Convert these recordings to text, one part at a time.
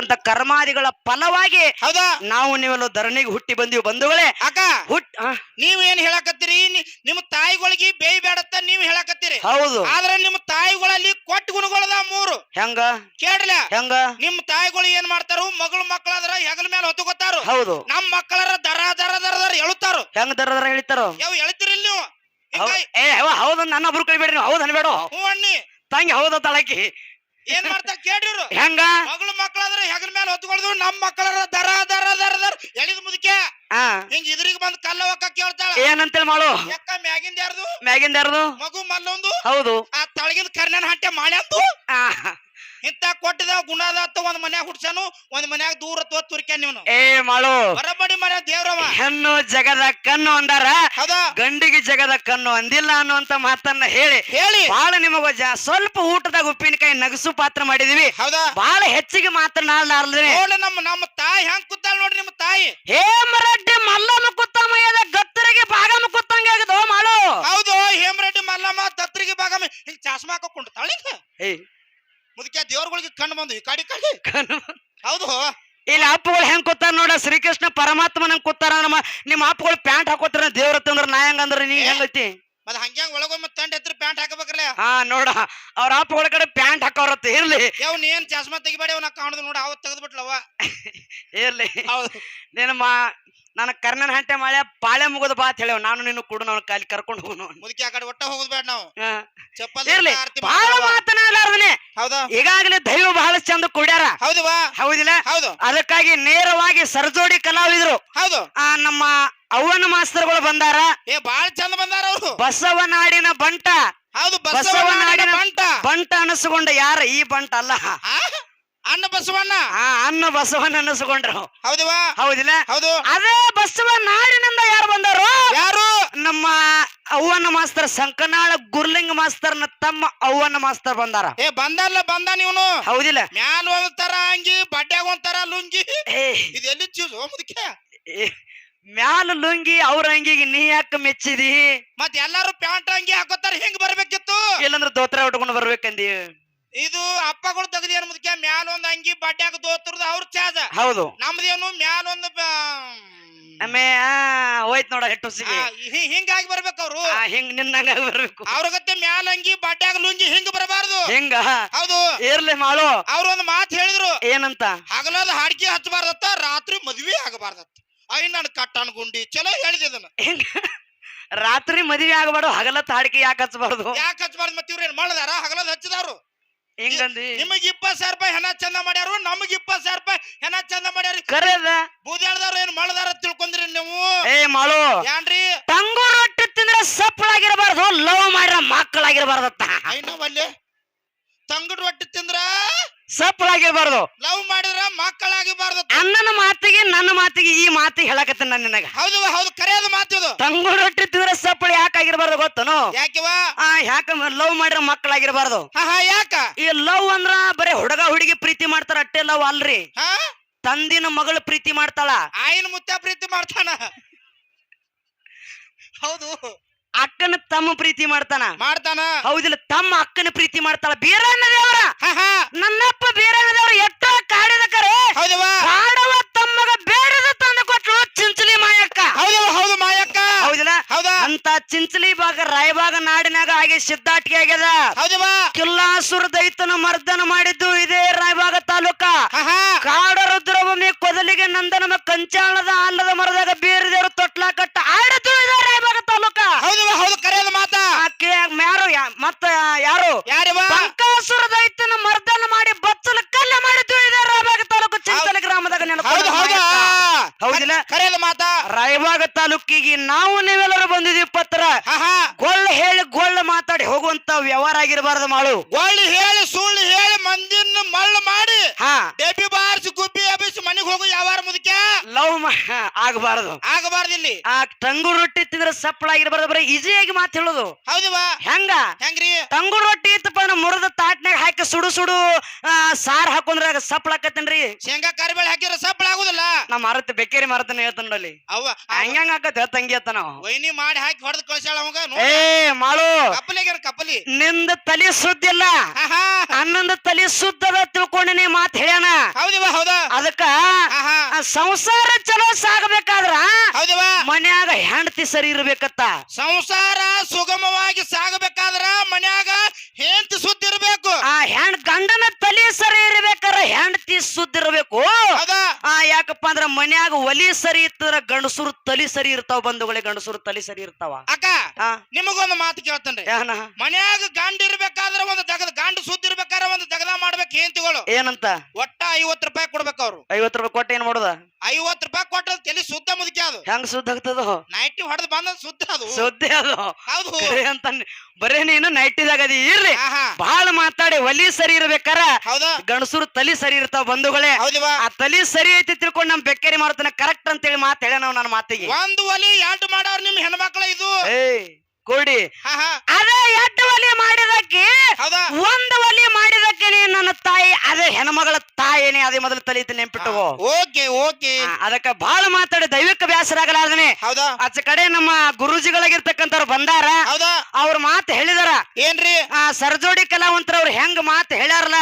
ಮಾಡಿರ್ತಕ್ಕಂಥ ಕರ್ಮಾದಿಗಳ ಫಲವಾಗಿ ಹೌದಾ? ನಾವು ನೀವೆಲ್ಲ ಧರಣಿಗೆ ಹುಟ್ಟಿ ಬಂದಿವಿ ಬಂಧುಗಳೇ. ಅಕ್ಕ ಹುಟ್ ಆ, ನೀವ್ ಏನ್ ಹೇಳಕತ್ತೀರಿ? ನಿ- ನಿಮ್ಮ ತಾಯಿಗಳಿಗೆ ಬೇಯ್ ಬೇಡತ್ತ ನೀವ್ ಹೇಳಕತ್ತೀರಿ. ಹೌದು. ಆದ್ರೆ ನಿಮ್ಮ ತಾಯಿಗಳಲ್ಲಿ ಕೊಟ್ಟ ಗುಣಗಳದ ಮೂರು. ಹೆಂಗ? ಕೇಳ ಹೆಂಗ? ನಿಮ್ಮ ತಾಯಿಗಳು ಏನ್ ಮಾಡ್ತಾರು? ಮಗಳು ಮಕ್ಕಳಾದ್ರ ಹೆಗಲ ಮೇಲೆ ಹೊತ್ತುಕೊತಾರು ಹೌದು. ನಮ್ ಮಕ್ಕಳರ ದರ ದರ ದರ ದರ ಎಳುತ್ತಾರು. ಹೆಂಗ ದರ ದರ ಹೇಳ್ತಾರ ಯಾವ ಎಳಿತೀರಿ ನೀವು? ಹೌದು ಹಿಂಗಾಗಿ ಏ ಅವ್ವ, ಹೌದು ನನ್ನ ಒಬ್ರು ಕಳಿಬೇಡ್ರಿ ನೀವು. ಹೌದು ಅನ್ಬೇಡ ಹ್ಞೂ ಅಣ್ಣಿ. ತಂಗಿ ಹೌದ ತಳಕಿ. ಏನ್ ಮಾಡ್ತಾ ಕೇಳಿರು. ಹೆಂಗ? ಮಗಳು ಮಕ್ಕಳಾದ್ರೆ ಹೆಗಲ ಮೇಲೆ ಹೊತ್ಕೊಳ್ದು ನಮ್ ಮಕ್ಕಳ ದರ ದರ ದರ ದರ. ಎಳಿದ ಮುದಕ್ಕೆ ಹಿಂಗ್ ಇದ್ರಿಗೆ ಬಂದ್ ಕಲ್ಲ ಒಕ್ಕ ಕೇಳ್ತಾಳ. ಏನಂತೇಳಿ ಮಾಡು ಯಾಕ ಮ್ಯಾಗಿಂದ ಯಾರ್ದು? ಮ್ಯಾಗಿಂದ ಯಾರ್ದು? ಮಗು ಮಲ್ಲೊಂದು. ಹೌದು. ಆ ತಳಗಿದ ಕರ್ನನ್ ಹಂಟೆ ಮಾಡ್ಯಾಂದು. ಆ, ಇಂತ ಕೊಟ್ಟಿದ ಗುಣದ ಒಂದ್ ಮನ್ಯಾಗ ಹುಡ್ಸನು ಒಂದ್ ಮನ್ಯಾಗ ದೂರ ತೋ ತುರ್ಕ್ಯಾನ ನೀವನು ಏ ಮಾಡು ಬರಬಡಿ ಮನೆ ದೇವ್ರವ. ಹೆಣ್ಣು ಜಗದ ಕಣ್ಣು ಅಂದಾರ ಹೌದಾ? ಗಂಡಿಗೆ ಜಗದ ಕಣ್ಣು ಅಂದಿಲ್ಲ ಅನ್ನುವಂತ ಮಾತನ್ನ ಹೇಳಿ ಹೇಳಿ. ಬಹಳ ನಿಮಗ ಸ್ವಲ್ಪ ಊಟದಾಗ ಉಪ್ಪಿನಕಾಯಿ ನಗಸು ಪಾತ್ರ ಮಾಡಿದೀವಿ. ಹೌದಾ? ಬಹಳ ಹೆಚ್ಚಿಗೆ ಮಾತನಾಡಲಾರ್ದ್ರೆ ನೋಡಿ ನಮ್ಮ ನಮ್ಮ ತಾಯಿ ಹೆಂಗ್ ಕುತ್ತಾಳ ನೋಡ್ರಿ ನಿಮ್ಮ ತಾಯಿ. ಹೇಮರೆಡ್ಡಿ ಮಲ್ಲಮ್ಮ ಕುತ್ತಮಯ್ಯದ ಗತ್ತರಿಗೆ ಭಾಗಮ ಕುತ್ತಂಗ ಆಗದು ಮಾಡು ಹೌದು ಹೇಮರೆಡ್ಡಿ ಮಲ್ಲಮ್ಮ ತತ್ರಿಗೆ ಭಾಗಮ ಹಿಂಗ್ ಚಾಸ್ಮಾ ಹಾಕೊಂಡು ತಾಳಿಂಗ ಏ, ಮುದಕ್ಕೆ ದೇವ್ರಗಳಿಗೆ ಕಣ್ಣು ಬಂದು ಈ ಕಾಡಿ. ಕಾಡಿ. ಹೌದು. ಇಲ್ಲಿ ಅಪ್ಪಗಳು ಹೆಂಗ್ ಕೂತಾರ ನೋಡ ಶ್ರೀಕೃಷ್ಣ ಪರಮಾತ್ಮನ ಕೂತಾರ ನಮ್ಮ ನಿಮ್ಮ ಅಪ್ಪಗಳು ಪ್ಯಾಂಟ್ ಹಾಕೋತಾರ ದೇವ್ರ ತಂದ್ರ ನಾ ಹೆಂಗಂದ್ರ ನೀ ಹೆಂಗೈತಿ ಮತ್ ಹಂಗ್ಯಾಂಗ ಒಳಗೊಮ್ಮೆ ತಂಡ ಎತ್ತರ ಪ್ಯಾಂಟ್ ಹಾಕಬೇಕ್ರಲ್ಲ? ಹಾ ನೋಡ ಅವ್ರ ಅಪ್ಪಗಳ ಕಡೆ ಪ್ಯಾಂಟ್ ಹಾಕೋರತ್ತ ಇರ್ಲಿ. ಯಾವ ಚಸ್ಮಾ ಏನ್ ಚಾಸ್ಮಾ ತೆಗಿಬೇಡಿ ಅವ್ನ ಕಾಣದು ನೋಡ ಅವತ್ ತೆಗೆದ್ಬಿಟ್ಲವ ಇರ್ಲಿ. ಹೌದು. ನಿನ್ನ ನನ್ನ ಕರ್ನನ ಹಂಟೆ ಮಾಳೆ ಪಾಳೆ ಮುಗದ ಬಾ ಅಂತ ಹೇಳವ್ ನಾನು ನಿನ್ನ ಕೂಡ ನಾವು ಕಾಲಿ ಕರ್ಕೊಂಡು ಹೋಗೋಣ ಮುದುಕಿ ಆ ಕಡೆ ಒಟ್ಟ ಹೋಗುದ್ ಬೇಡ ನಾವು ಚಪ್ಪಲ್ ಇರ್ಲಿ. ಬಹಳ. ಮಾತನಾಡಲಾರ್ದನೆ. ಹೌದಾ. ಈಗಾಗಲೇ ದೈವ ಬಹಳ ಚಂದ ಕುಡ್ಯಾರ. ಹೌದು ಹೌದಿಲ್ಲ? ಹೌದು. ಅದಕ್ಕಾಗಿ ನೇರವಾಗಿ ಸರ್ಜೋಡಿ ಕಲಾವಿದ್ರು. ಹೌದು. ಆ ನಮ್ಮ ಅವ್ವನ ಮಾಸ್ತರ್ಗಳು ಬಂದಾರ. ಏ ಬಹಳ ಚಂದ ಬಂದಾರ ಅವರು. ಬಸವನಾಡಿನ ಬಂಟ. ಹೌದು ಬಸವನಾಡಿನ ಬಂಟ. ಬಂಟ ಅನಿಸ್ಕೊಂಡ ಯಾರ ಈ ಬಂಟ ಅಲ್ಲ. ಅಣ್ಣ ಬಸವಣ್ಣ. ಆ ಅನ್ನ ಬಸವಣ್ಣ ಅನ್ನಿಸ್ಕೊಂಡ್ರು. ಹೌದವಾ? ಹೌದಿಲ್ಲ? ಹೌದು. ಅದೇ ಬಸವ ನಾಡಿನಿಂದ ಯಾರು ಬಂದಾರು ಯಾರು? ನಮ್ಮ ಅವ್ವನ ಮಾಸ್ತರ್ ಸಂಕನಾಳ ಗುರ್ಲಿಂಗ ಮಾಸ್ತರ್ನ ತಮ್ಮ ಅವ್ವನ ಮಾಸ್ತರ್ ಬಂದಾರ. ಏ ಬಂದಲ್ಲ ಬಂದ ನೀವನು? ಹೌದಿಲ್ಲ. ಮ್ಯಾಲ ಒಂದ್ತರ ಅಂಗಿ ಬಡ್ಡ್ಯಾಗ ಒಂಥರ ಲುಂಗಿ. ಏ. ಇದು ಎಲ್ಲಿ ಚೂಸ್ ಮುದಕ್ಕೆ ಏ, ಮ್ಯಾಲ ಲುಂಗಿ ಅವ್ರ ಅಂಗಿಗೆ ನೀ ಯಾಕೆ ಮೆಚ್ಚಿದಿ? ಮತ್ತೆ ಎಲ್ಲಾರು ಪ್ಯಾಂಟ್ ಅಂಗಿ ಹಾಕೋತಾರ ಹೆಂಗ್ ಬರ್ಬೇಕಿತ್ತು? ಇಲ್ಲಂದ್ರ ದೋತ್ರ ಉಟ್ಕೊಂಡು ಬರ್ಬೇಕಂದಿ? ಇದು ಅಪ್ಪಗಳು ತೆಗ್ದಿ ಮುದಕ್ಕೆ ಮ್ಯಾಲ ಒಂದ್ ಅಂಗಿ ಬಡ್ಡ್ಯಾಗ ದೋತ್ರದ ಅವ್ರ ಚಾಜ ಹೌದು. ನಮ್ದೇನು ಮ್ಯಾಲ ಒಂದು ಆಮೇ ಹೋಯ್ತ್ ನೋಡ ಹೆಟ್ಟುಸಿಗೆ ಹಿಂಗಾಗಿ ಬರ್ಬೇಕು ಅವ್ರು. ಹಿಂಗ್ ನಿನ್ನಂಗ ಬರ್ಬೇಕು. ಅವ್ರಗತ್ತೆ ಮ್ಯಾಲ ಅಂಗಿ ಬಡ್ಡ್ಯಾಗ ಲುಂಜಿ ಹಿಂಗ್ ಬರಬಾರ್ದು. ಹಿಂಗ? ಹೌದು. ಇರ್ಲಿ ಮಾಡು ಅವ್ರ ಒಂದು ಮಾತು ಹೇಳಿದ್ರು. ಏನಂತ? ಹಗಲದ ಹಾಡ್ಕಿ ಹಚ್ಚಬಾರ್ದತ್ತ ರಾತ್ರಿ ಮದ್ವಿ ಆಗಬಾರ್ದತ್ತ. ಐ ನನ್ ಕಟ್ಟನ್ ಗುಂಡಿ. ಚಲೋ ಹೇಳಿದನ ರಾತ್ರಿ ಮದ್ವೆ ಆಗಬಾರ್ದು ಹಗಲತ್ತ ಹಾಡಿಕೆ ಯಾಕೆ ಹಚ್ಚಬಾರ್ದು? ಯಾಕೆ ಹಚ್ಚಬಾರ್ದು ಮತ್ತೆ ಇವ್ರು ಏನ್ ಮಾಡದಾರ? ಹಗಲದ ಹಚ್ಚದಾರು ಹೆಂಗಂದಿ. ನಿಮಗೆ ಇಪ್ಪತ್ ಸಾವಿರ ರೂಪಾಯಿ ಹೆಣ ಚಂದ ಮಾಡ್ಯಾರು ನಮಗ್ ಇಪ್ಪತ್ ಸಾವಿರ ರೂಪಾಯಿ ಹೆಣ ಚಂದ ಮಾಡ್ಯಾರಿ. ಕರೆದ. ಬೂದ್ಯಾಳ್ದವ್ರು ಏನ್ ಮಾಡದಾರ ತಿಳ್ಕೊಂಡ್ರಿ ನೀವು? ಏ ಮಾಡು ಏನ್ರಿ? ತಂಗು ರೊಟ್ಟಿ ತಿಂದ್ರೆ ಸಪ್ಪಳಾಗಿರಬಾರ್ದು ಲವ್ ಮಾಡಿರ ಮಕ್ಕಳಾಗಿರಬಾರ್ದತ್ತ ಐನವಲ್ಲಿ ತಂಗಡ್ ರೊಟ್ಟಿ ತಿಂದ್ರ? ಸಪ್ಪಳಾಗಿರಬಾರ್ದು. ಲವ್ ಮಾಡಿದ್ರ ಮಕ್ಕಳಾಗಿರ್ಬಾರ್ದು. ಅಣ್ಣನ ಮಾತಿಗೆ ನನ್ನ ಮಾತಿಗೆ ಈ ಮಾತಿಗೆ ಹೇಳಕತ್ತ ನಾನು ನಿನಗ. ಹೌದು ಹೌದು ಕರೆಯೋದು ಮಾತು ತಂಗು ರೊಟ್ಟಿ ತಿಂದ್ರೆ ಸಪ್ಪಳ ಯಾಕಾಗಿರ್ಬಾರ್ದು ಗೊತ್ತನು? ಯಾಕೆವ ಆ ಯಾಕ ಲವ್ ಮಾಡಿದ್ರೆ ಮಕ್ಕಳಾಗಿರ್ಬಾರ್ದು? ಹಾ ಹಾ ಯಾಕ? ಈ ಲವ್ ಅಂದ್ರ ಬರೀ ಹುಡುಗ ಹುಡುಗಿ ಪ್ರೀತಿ ಮಾಡ್ತಾರ ಅಟ್ಟೆ ಲವ್ ಅಲ್ರಿ. ಹಾ? ತಂದಿನ ಮಗಳು ಪ್ರೀತಿ ಮಾಡ್ತಾಳ. ಆಯಿನ ಮುತ್ತ ಪ್ರೀತಿ ಮಾಡ್ತಾನ. ಹೌದು. ಅಕ್ಕನ ತಮ್ಮ ಪ್ರೀತಿ ಮಾಡ್ತಾನ. ಮಾಡ್ತಾನ? ಹೌದಿಲ್ಲ ತಮ್ಮ ಅಕ್ಕನ ಪ್ರೀತಿ ಮಾಡ್ತಾಳ. ಬೀರಣ್ಣ ದೇವರ ಹಾ ಹಾ. ನನ್ನಪ್ಪ ಬೀರಣ್ಣ ದೇವರ ಎಷ್ಟೋ ಕಾಡಿದ ಕರೆ. ಕಾಡವ ತಮ್ಮಗ ಬೇಡದ ತಂದು ಕೊಟ್ಟು ಚಿಂಚಲಿ ಮಾಯಕ್ಕ. ಹೌದು ಮಾಯಕ್ಕ. ಹೌದಿಲ್ಲ? ಹೌದಾ? ಅಂತ ಚಿಂಚಲಿ ಭಾಗ ರಾಯಭಾಗ ನಾಡಿನಾಗ ಹಾಗೆ ಸಿದ್ಧಾಟಿಗೆ ಆಗ್ಯದ. ಕಿಲ್ಲಾಸುರ ದೈತನ ಮರ್ದನ ಮಾಡಿದ್ದು ಇದೇ ರಾಯಭಾಗ ತಾಲೂಕ. ಕಾಡ ರುದ್ರಭೂಮಿ ಕೊದಲಿಗೆ ನಂದನಮ ಕಂಚಾಳದ ಆಲದ ಮರದಾಗ ಬೀರದೇವರು ತೊಟ್ಲಾ ಕಟ್ಟ ಆಡದು ಇದೇ. ತಾಲೂಕ ಕರೆಯದ ಹೌದು ಕರೆಯದು ಮಾತಾ. ಯಾರು ಮತ್ತ ಯಾರು? ಯಾರಿವ ಬಂಕಾಸುರ ದೈತನ ಮರ್ದನ ಮಾಡಿ ಬಚ್ಚಲ ಕಲ್ಲ ಮಾಡಿ ರಾಯಬಾಗ ತಾಲೂಕು ಚಿಂಚಲಿ ಗ್ರಾಮದಾಗ ನೆನಪು ಹೌದು ಹೌದಾ ಹೌದಿಲ್ಲ? ಕರೆಯದು ಮಾತಾ. ರಾಯಬಾಗ ತಾಲೂಕಿಗೆ ನಾವು ನೀವೆಲ್ಲರೂ ಬಂದಿದೀವಿ ಪತ್ರ. ಗೊಳ್ಳ ಹೇಳಿ ಗೊಳ್ಳ ಮಾತಾಡಿ ಹೋಗುವಂತ ವ್ಯವಹಾರ ಆಗಿರಬಾರ್ದು ಮಾಡು ಒಳ್ಳೆ ಹೇಳಿ ಸುಳ್ಳು ಹೇಳಿ ಮಂದಿನ ಮಳ್ಳ ಮಾಡಿ. ಹಾ. ಬಾರಿಸಿ ಗುಬ್ಬಿ ಎಬ್ಬಿಸಿ ಮನೆಗೆ ಹೋಗು ಯಾವಾರ ಮುದುಕಿ ಮುದುಕ್ಯ? ಲವ್ ಆಗಬಾರದು. ಆಗಬಾರ್ದು ಇಲ್ಲಿ. ಆ ಟಂಗೂರ್ ರೊಟ್ಟಿ ತಿಂದ್ರೆ ಸಪ್ಪಳಾಗಿರ್ಬಾರ್ದು ಬರೀ ಈಸಿಯಾಗಿ ಮಾತು ಹೇಳೋದು. ಹೌದವಾ ಹೆಂಗ? ಹೆಂಗ್ರಿ? ಟಂಗೂರ್ ರೊಟ್ಟಿ ಇತ್ತಪ್ಪ ಮುರದ ಮುರಿದ ತಾಟ್ನಾಗ ಹಾಕಿ ಸುಡು ಸುಡು ಆ, ಸಾರ್ ಹಾಕೊಂಡ್ರೆ ಸಪ್ಪಳ ಆಕತ್ತೇನ್ರಿ ಶೇಂಗಾ ಕರಿಬೇಳೆ ಹಾಕಿದ್ರೆ ಸಪ್ಪಳ ಆಗುದಿಲ್ಲ. ನಮ್ಮ ಮರತ್ ಬೇಕೇರಿ ಮರತನ ಹೇಳ್ತಾನ ನೋಡಿ ಅವ್ವ ಹಂಗಂಗ ಆಕತ್ ತಂಗಿ ಅತ್ತ ನಾವು ವೈನಿ ಮಾಡಿ ಹಾಕಿ ಹೊಡೆದ್ ಕಳ್ಸ್ಯಾಳ ಅವಂಗ ಏ ಮಾಡು. ಕಪ್ಪಲಿಗೆ ಕಪ್ಪಲಿ ನಿಂದ ತಲೆ ಸುದ್ದಿಲ್ಲ ಅನ್ನಂದ ತಲಿ ಸುದ್ದದ ತಿಳ್ಕೊಂಡೇನೆ ಮಾತು ಹೇಳ್ಯಾನ. ಹೌದಿವ ಹೌದಾ. ಅದಕ್ಕ ಸಂಸಾರ ಚಲೋ ಸಾಗಬೇಕಾದ್ರ ಹೌದಿವ ಮನ್ಯಾಗ ಹೆಂಡತಿ ಸರಿ ಇರ್ಬೇಕತ್ತ. ಸಂಸಾರ ಸುಗಮವಾಗಿ ಸಾಗಬೇಕಾದ್ರ ಮನ್ಯಾಗ ಹೆಂಡತಿ ಸುದ್ದಿ ಇರ್ಬೇಕು ಆ ಹೆಣ್ ಗಂಡನ ತಲಿ ಸರಿ ಇರ್ಬೇಕಾರ ಹೆಂಡತಿ ಸುದ್ದ ಇರ್ಬೇಕು ಹೌದಾ ಆ ಯಾಕಪ್ಪ ಅಂದ್ರ ಮನ್ಯಾಗ ಒಲಿ ಸರಿ ಇತ್ತಂದ್ರ ಗಂಡಸರು ತಲಿ ಸರಿ ಇರ್ತಾವ ಬಂಧುಗಳೇ ಗಂಡಸರು ತಲಿ ಸರಿ ಇರ್ತಾವ. ಅಕ್ಕ ನಿಮಗೊಂದು ಮಾತು ಕೇಳ್ತೇನ್ರಿ. ಏನ ಮನ್ಯಾಗ ಗಂಡ ಇರ್ಬೇಕಾದ್ರ ಒಂದು ದಗದ ಗಂಡ ಸುದ್ದಿ ಇರ್ಬೇಕಾದ್ರೆ ಒಂದು ದಗದ ಮಾಡ್ಬೇಕು ಹೆಂಡತಿಗಳು. ಏನಂತ? ಒಟ್ಟ ಐವತ್ ರೂಪಾಯಿ ಕೊಡ್ಬೇಕು ಅವ್ರು. ಐವತ್ ರೂಪಾಯಿ ಕೊಟ್ಟ ಏನ್ ಮಾಡುದ? ಐವತ್ ರೂಪಾಯಿ ಕೊಟ್ಟ ತಲೆ ಸುದ್ದ ಮುದುಕಿ ಅದು. ಹೆಂಗ್ ಸುದ್ದ ಆಗ್ತದ? ನೈಟಿ ಹೊಡೆದ್ ಬಂದ ಸುದ್ದ ಅದು. ಸುದ್ದಿ ಅದು. ಹೌದು. ಕರೆ ಅಂತ ನಿ- ಬರೇ ನೀನು ನೈಟಿದಾಗ ಅದಿ. ಇರ್ರಿ. ಆಹಾ ಬಹಳ ಮಾತಾಡಿ ಒಲಿ ಸರಿ ಇರ್ಬೇಕಾರ? ಹೌದಾ? ಗಂಡಸರು ತಲಿ ಸರಿ ಇರ್ತಾವ ಬಂಧುಗಳೇ. ಹೌದಿವಾ ಆ ತಲಿ ಸರಿ ಐತಿ ತಿಳ್ಕೊಂಡ್ ನಮ್ ಬೆಕ್ಕರಿ ಮಾಡ್ತಾನೆ ಕರೆಕ್ಟ್ ಅಂತೇಳಿ ಮಾತು ಹೇಳ ನಾವು ನನ್ನ ಮಾತಿಗೆ. ಒಂದು ಒಲಿ ಎರಡು ಮಾಡೋರ್ ನಿಮ್ ಹೆಣ್ಮಕ್ಳ ಇದು. ಏ ಕೊಡಿ. ಅದೇ ಎಟ್ಟು ಒಲಿ ಮಾಡಿದಕ್ಕೆ ಒಂದು ಒಲಿ ಮಾಡಿದಕ್ಕೆ ನನ್ನ ತಾಯಿ ಅದೇ ಹೆಣ್ಮಗಳ ತಾಯಿನೇ ಅದೇ ಮೊದಲು ತಲೀತಿ ನೆನ್ಪಿಟ್ಟವು. Okay okay. ಅದಕ್ಕೆ ಬಹಳ ಮಾತಾಡಿ ದೈವಿಕ ಹೌದಾ? ಆಚೆ ಕಡೆ ನಮ್ಮ ಗುರುಜಿಗಳಾಗಿರ್ತಕ್ಕಂಥವ್ರು ಬಂದಾರ. ಅವ್ರ ಮಾತು ಹೇಳಿದಾರ. ಏನ್ರಿ? ಆ ಸರ್ಜೋಡಿ ಕಲಾವಂತರವ್ರು ಹೆಂಗ್ ಮಾತು ಹೇಳ್ಯಾರಲ್ಲ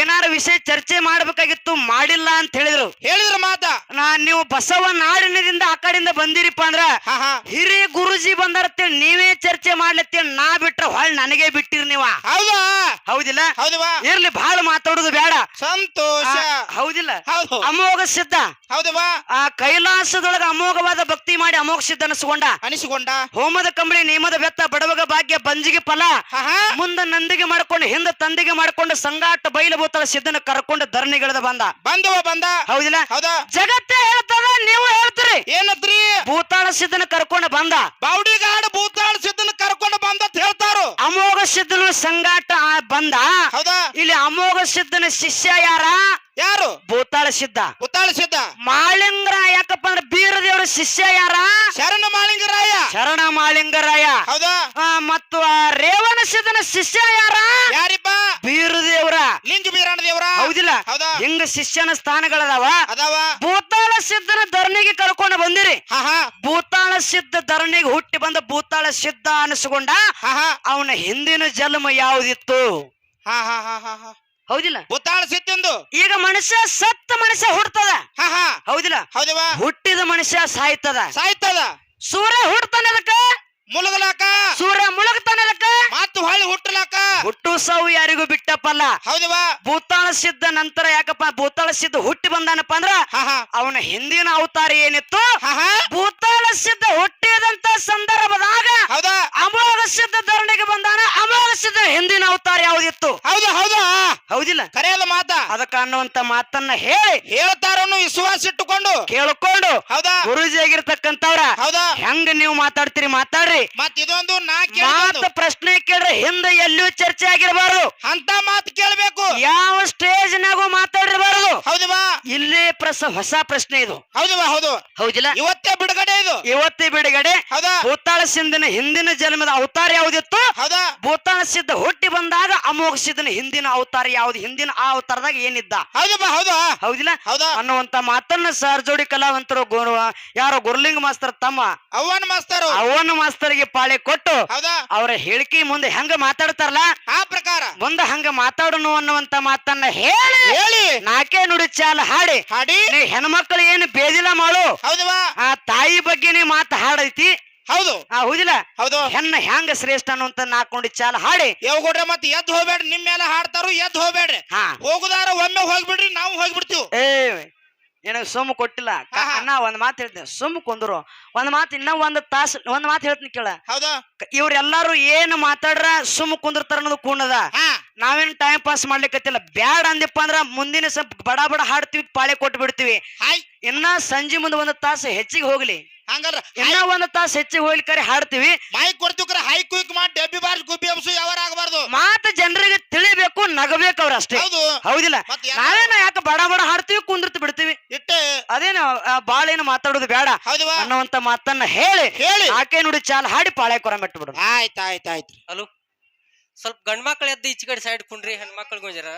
ಏನಾರು ವಿಷಯ ಚರ್ಚೆ ಮಾಡ್ಬೇಕಾಗಿತ್ತು ಮಾಡಿಲ್ಲ ಅಂತ ಹೇಳಿದ್ರು. ಹೇಳಿದ್ರು ಮಾತ? ನಾ ನೀವು ಬಸವ ನಾಡಿನದಿಂದ ಆ ಕಡೆಯಿಂದ ಬಂದಿರಿಪ್ಪ ಅಂದ್ರ ಹಿರಿಯ ಗುರುಜಿ ಬಂದಾರ ನೀವೇ ಚರ್ಚೆ ಮಾಡ್ಲತ್ತೇಳಿ ನಾ ಬಿಟ್ರ ಹೊಳ್ ನನಗೆ ಬಿಟ್ಟಿರಿ ನೀವ. ಹೌದಾ? ಹೌದಿಲ್ಲ? ಹೌದವಾ? ಇರ್ಲಿ ಬಹಳ ಮಾತಾಡುದು ಬೇಡ ಸಂತೋಷ. ಹೌದಿಲ್ಲ? ಹೌದು. ಅಮೋಘ ಸಿದ್ಧ. ಹೌದವಾ? ಆ ಕೈಲಾಸದೊಳಗ ಅಮೋಘವಾದ ಭಕ್ತಿ ಮಾಡಿ ಅಮೋಘ ಸಿದ್ಧ ಅನಿಸ್ಕೊಂಡ. ಅನಿಸಿಕೊಂಡ. ಹೋಮದ ಕಂಬಳಿ ನೇಮದ ಬೆತ್ತ ಬಡವಗ ಭಾಗ್ಯ ಬಂಜಿಗೆ ಫಲ. ಮುಂದ ನಂದಿಗೆ ಮಾಡ್ಕೊಂಡು ಹಿಂದ ತಂದಿಗೆ ಮಾಡ್ಕೊಂಡು ಸಂಗಾಟ ಬೈಲಭೂತಳ ಸಿದ್ಧನ ಕರ್ಕೊಂಡು ಧರಣಿಗಿಳಿದ ಬಂದ. ಬಂದವ ಬಂದ. ಹೌದಿಲ್ಲ? ಹೌದಾ? ಜಗತ್ತೇ ಹೇಳ್ತದ ನೀವು ಹೇಳ್ತೀರಿ. ಏನತ್ರಿ? ಭೂತಾಳ ಸಿದ್ಧನ ಕರ್ಕೊಂಡು ಬಂದ. ಬಾವುಡಿಗಾಡ ಭೂತಾಳ ಸಿದ್ದನ ಕರ್ಕೊಂಡು ಅಂತ ಹೇಳ್ತಾರು. ಅಮೋಘ ಸಿದ್ಧನ ಸಂಗಾಟ ಆ ಬಂದ. ಹೌದಾ? ಇಲ್ಲಿ ಅಮೋಘ ಸಿದ್ಧನ ಶಿಷ್ಯ ಯಾರ? ಯಾರು? ಭೂತಾಳ ಸಿದ್ಧ. ಭೂತಾಳ ಸಿದ್ದ ಮಾಳಿಂಗರಾಯ ಯಾಕಪ್ಪ ಅಂದ್ರೆ ಬೀರದೇವರ ಶಿಷ್ಯ ಯಾರ? ಶರಣ ಮಾಳಿಂಗರಾಯ. ಶರಣ ಮಾಳಿಂಗರಾಯ. ಹೌದಾ? ಆ, ಮತ್ತು ಆ ರೇವಣ ಸಿದ್ಧನ ಶಿಷ್ಯ ಯಾರ? ಯಾರಿಪ್ಪ? ಬೀರದೇವರ. ಲಿಂಗ ಬೀರಣ್ಣ ದೇವ್ರ. ಹೌದಿಲ್ಲ. ಹೌದಾ? ಹಿಂಗ ಶಿಷ್ಯನ ಸ್ಥಾನಗಳದಾವ? ಅದಾವ? ಭೂತಾಳ ಸಿದ್ಧನ ಧರಣಿಗೆ ಬಂದಿರಿ. ಭೂತಾಳ ಸಿದ್ಧ ಧರಣಿಗೆ ಹುಟ್ಟಿ ಬಂದ ಭೂತಾಳ ಸಿದ್ಧ ಅನಿಸ್ಕೊಂಡ ಅವನ ಹಿಂದಿನ ಜನ್ಮ ಯಾವ್ದಿತ್ತು? ಹೌದಿಲ್ಲ? ಭೂತಾಳ ಸಿದ್ಧಂದು ಈಗ ಮನುಷ್ಯ ಸತ್ತ ಮನುಷ್ಯ ಹುಡ್ತದ ಹೌದಿಲ್ಲ? ಹೌದವಾ ಹುಟ್ಟಿದ ಮನುಷ್ಯ ಸಾಯ್ತದ? ಸಾಯ್ತದ. ಸೂರ್ಯ ಹುಡ್ತಾನೆ ಅದಕ್ಕ ಮುಳುಗಲಾಕ. ಸೂರ್ಯ ಹೊಳ್ಳಿ ಹುಟ್ಟಲಾಕ? ಹುಟ್ಟು ಸಾವು ಯಾರಿಗೂ ಬಿಟ್ಟಪ್ಪಲ್ಲ. ಹೌದವಾ ಭೂತಾಳ ಸಿದ್ಧ ನಂತರ ಯಾಕಪ್ಪ? ಭೂತಾಳ ಸಿದ್ಧ ಹುಟ್ಟಿ ಬಂದಾನಪ್ಪ ಅಂದ್ರ ಅವನ ಹಿಂದಿನ ಅವತಾರ ಏನಿತ್ತು? ಭೂತಾಳ ಸಿದ್ಧ ಹುಟ್ಟಿದಂತ ಸಂದರ್ಭದಾಗ ಹೌದಾ? ಅಮೋಘ ಸಿದ್ಧ ಧರಣಿಗೆ ಬಂದಾನ. ಅಮೋಘ ಸಿದ್ಧ ಹಿಂದಿನ ಅವತಾರ ಯಾವುದಿತ್ತು? ಹೌದು ಹೌದಾ. ಹೌದಿಲ್ಲ. ಕರೆಯದ ಮಾತ. ಅದಕ್ಕ ಅನ್ನುವಂತ ಮಾತನ್ನ ಹೇಳಿ. ಹೇಳ್ತಾರನ್ನು ವಿಶ್ವಾಸ ಇಟ್ಟುಕೊಂಡು ಕೇಳ್ಕೊಂಡು. ಹೌದಾ? ಗುರುಜಿ ಆಗಿರ್ತಕ್ಕಂತವ್ರ ಹೌದಾ? ಹೆಂಗ ನೀವು ಮಾತಾಡ್ತೀರಿ ಮಾತಾಡ್ರಿ. ಮತ್ ಇದೊಂದು ನಾ ಮಾತ ಪ್ರಶ್ನೆ ಕೇಳ್ರಿ. ಹಿಂದೆ ಎಲ್ಲೂ ಚರ್ಚೆ ಆಗಿರಬಾರದು ಅಂತ ಮಾತು ಕೇಳಬೇಕು. ಯಾವ ಪ್ರಸ ಹೊಸ ಪ್ರಶ್ನೆ ಇದು. ಹೌದವಾ ಹೌದು. ಹೌದಿಲ್ಲ? ಇವತ್ತೇ ಬಿಡುಗಡೆ ಇದು. ಇವತ್ತೇ ಬಿಡುಗಡೆ? ಹೌದಾ? ಭೂತಾಳ ಸಿದ್ಧನ ಹಿಂದಿನ ಜನ್ಮದ ಅವತಾರ ಯಾವ್ದಿತ್ತು? ಹೌದಾ? ಭೂತಾಳ ಸಿದ್ಧ ಹುಟ್ಟಿ ಬಂದಾಗ ಅಮೋಘ ಸಿದ್ಧನ ಹಿಂದಿನ ಅವತಾರ ಯಾವ್ದು? ಹಿಂದಿನ ಆ ಅವತಾರದಾಗ ಏನಿದ್ದ? ಹೌದಪ್ಪ ಹೌದಾ. ಹೌದಿಲ್ಲ? ಹೌದಾ? ಅನ್ನುವಂತ ಮಾತನ್ನ ಸರ್ ಜೋಡಿ ಕಲಾವಂತರು ಗುರು ಯಾರೋ ಗುರುಲಿಂಗ ಮಾಸ್ತರ್ ತಮ್ಮ ಅವ್ವನ ಮಾಸ್ತರ್. ಅವನ ಮಾಸ್ತರಿಗೆ ಪಾಳೆ ಕೊಟ್ಟು ಅವರ ಹೇಳಿಕೆ ಮುಂದೆ ಹೆಂಗ ಮಾತಾಡ್ತಾರಲ್ಲ? ಆ ಪ್ರಕಾರ. ಮುಂದೆ ಹಂಗ ಮಾತಾಡೋಣ ಅನ್ನುವಂತ ಮಾತನ್ನ ಹೇಳಿ ಹೇಳಿ. ನಾಕೆ ನುಡಿ ಚಾಲ ಹಾಡಿ ಹಾಡಿ. ನೀ ಹೆಣ್ಮಕ್ಳು ಏನು ಬೇದಿಲ್ಲ ಮಾಡು. ಹೌದವಾ ಆ ತಾಯಿ ಬಗ್ಗೆನೇ ಮಾತು ಹಾಡೈತಿ. ಹೌದು. ಆ ಹೌದಿಲ್ಲ? ಹೌದು. ಹೆಣ್ಣ ಹೆಂಗ ಶ್ರೇಷ್ಠ ಅನ್ನುವಂತ ಹಾಕೊಂಡಿ ಚಾಲ ಹಾಡಿ. ಯಾವ ಕೊಡ್ರಿ ಮತ್ ಎದ್ದು ಹೋಗ್ಬೇಡ್ರಿ ನಿಮ್ ಮೇಲೆ ಹಾಡ್ತಾರು ಎದ್ದು ಹೋಗ್ಬೇಡ್ರಿ. ಹಾ. ಹೋಗುದಾರ ಒಮ್ಮೆ ಹೋಗ್ಬಿಡ್ರಿ ನಾವು ಹೋಗ್ಬಿಡ್ತೀವಿ. ಏ ಸುಮ್ ಸುಮ್ಮ ಕೊಟ್ಟಿಲ್ಲ. ಅಣ್ಣ ಒಂದ್ ಮಾತು ಹೇಳ್ತೀನಿ. ಸುಮ್ ಕುಂದ್ರು. ಒಂದ್ ಮಾತು ಇನ್ನ ಒಂದ್ ತಾಸ್ ಒಂದ್ ಮಾತು ಹೇಳ್ತೀನಿ ಕೇಳ. ಹೌದಾ. ಇವ್ರೆಲ್ಲಾರು ಏನ್ ಮಾತಾಡ್ರ ಸುಮ್ ಕುಂದಿರ್ತಾರ ಅನ್ನೋದು ಕೂಣದ. ನಾವೇನು ಟೈಮ್ ಪಾಸ್ ಮಾಡ್ಲಿಕ್ಕತ್ತಿಲ್ಲ ಬ್ಯಾಡ ಅಂದಿಪ್ಪ ಅಂದ್ರ ಮುಂದಿನ ಸ್ವಲ್ಪ ಬಡ ಬಡ ಹಾಡ್ತೀವಿ ಪಾಳೆ ಕೊಟ್ಟು ಬಿಡ್ತೀವಿ. ಹಾಯ್. ಇನ್ನ ಸಂಜೆ ಮುಂದೆ ಒಂದು ತಾಸು ಹೆಚ್ಚಿಗೆ ಹೋಗ್ಲಿ. ಹಂಗಲ್ರ ಇನ್ನ ಒಂದು ತಾಸು ಹೆಚ್ಚಿಗೆ ಹೋಗ್ಲಿಕ್ಕರೆ ಹಾಡ್ತೀವಿ. ಮೈಕ್ ಕೊಡ್ತೀವಿ ಹೈ ಕ್ವಿಕ್ ಮಾಡಿ ಡೆಬ್ಬಿ ಬಾರ್ ಗುಬ್ಬಿ ಅಂಶ ಯಾವಾಗ ಆಗಬಾರ್ದು. ಮಾತು ಜನರಿಗೆ ತಿಳಿಬೇಕು ನಗಬೇಕು ಅವ್ರ ಅಷ್ಟೇ. ಹೌದು. ಹೌದಿಲ್ಲ. ನಾವೇನ ಯಾಕೆ ಬಡ ಬಡ ಹಾಡ್ತೀವಿ ಕುಂದಿರ್ತು ಬಿಡ್ತೀವಿ. ಇತ್ತ ಅದೇನ ಬಾಳೇನು ಮಾತಾಡೋದು ಬೇಡ ಹೌದವ್ವ? ಅನ್ನುವಂತ ಮಾತನ್ನ ಹೇಳಿ. ಹೇಳಿ. ಆಕೆ ನೋಡಿ ಚಾಲ್ ಹಾಡಿ ಪಾಳೆ ಕೊರ ಬಿಟ್ಟು ಬಿಡೋಣ ಆಯ್ತ್ ಆಯ್ತ್. ಅಲೋ. ಸ್ವಲ್ಪ ಗಂಡ್ ಮಕ್ಳ ಎದ್ದು ಈಚ ಕಡೆ ಸೈಡ್ ಕುಂಡ್ರಿ ಹೆಣ್ಮಕ್ಳು ಗುಂಜರ.